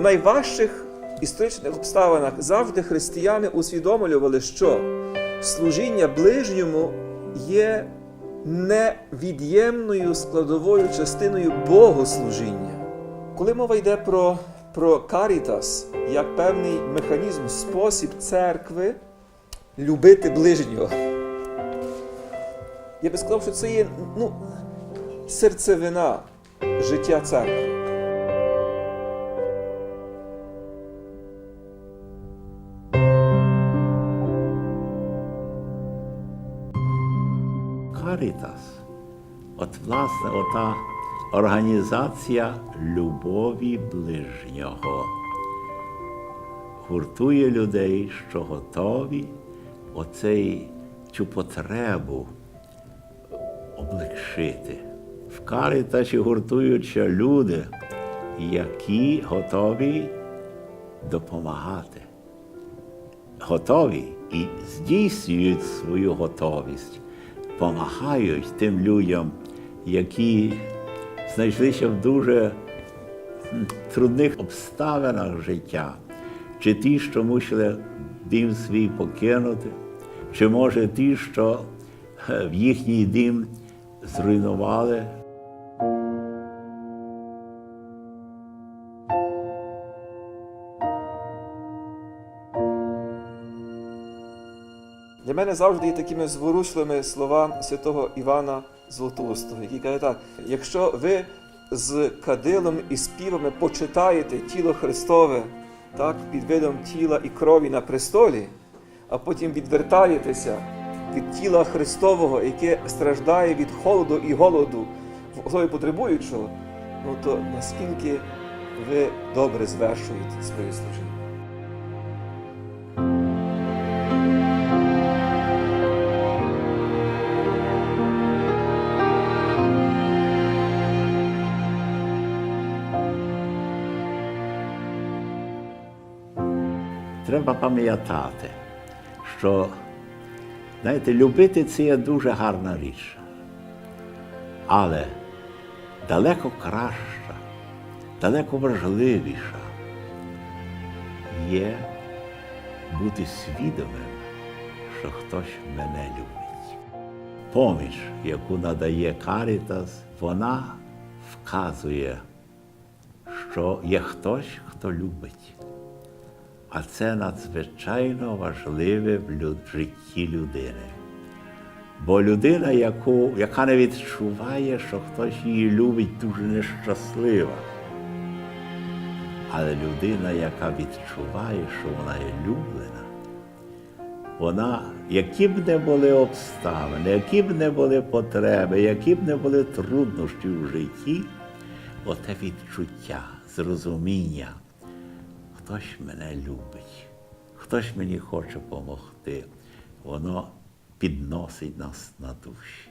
В найважчих історичних обставинах завжди християни усвідомлювали, що служіння ближньому є невід'ємною складовою частиною богослужіння. Коли мова йде про, про карітас як певний механізм, спосіб церкви любити ближнього, я би сказав, що це є ну, серцевина життя церкви. Карітас. От, власне, ота організація любові ближнього гуртує людей, що готові оцей, цю потребу облегшити. В карітасі гуртуються люди, які готові допомагати готові і здійснюють свою готовість, допомагають тим людям, які знайшлися в дуже трудних обставинах життя, чи ті, що мусили дім свій покинути, чи може ті, що е, в їхній дім зруйнували Для мене завжди є такими зворушливими слова святого Івана Златоустого, який каже так: якщо ви з кадилом і співами почитаєте тіло Христове так, під видом тіла і крові на престолі, а потім відвертаєтеся від тіла Христового, яке страждає від холоду і голоду в потребуючого, ну то наскільки ви добре звершуєте своє служіння. Треба пам'ятати, що знаєте, любити це є дуже гарна річ. Але далеко краща, далеко важливіша є бути свідомим, що хтось мене любить. Поміч, яку надає Карітас, вона вказує, що є хтось, хто любить. А це надзвичайно важливе в житті людини. Бо людина, яку, яка не відчуває, що хтось її любить, дуже нещаслива. Але людина, яка відчуває, що вона є люблена, вона, які б не були обставини, які б не були потреби, які б не були труднощі в житті, оте відчуття, зрозуміння, хтось мене любить, хтось мені хоче допомогти, воно підносить нас на душі.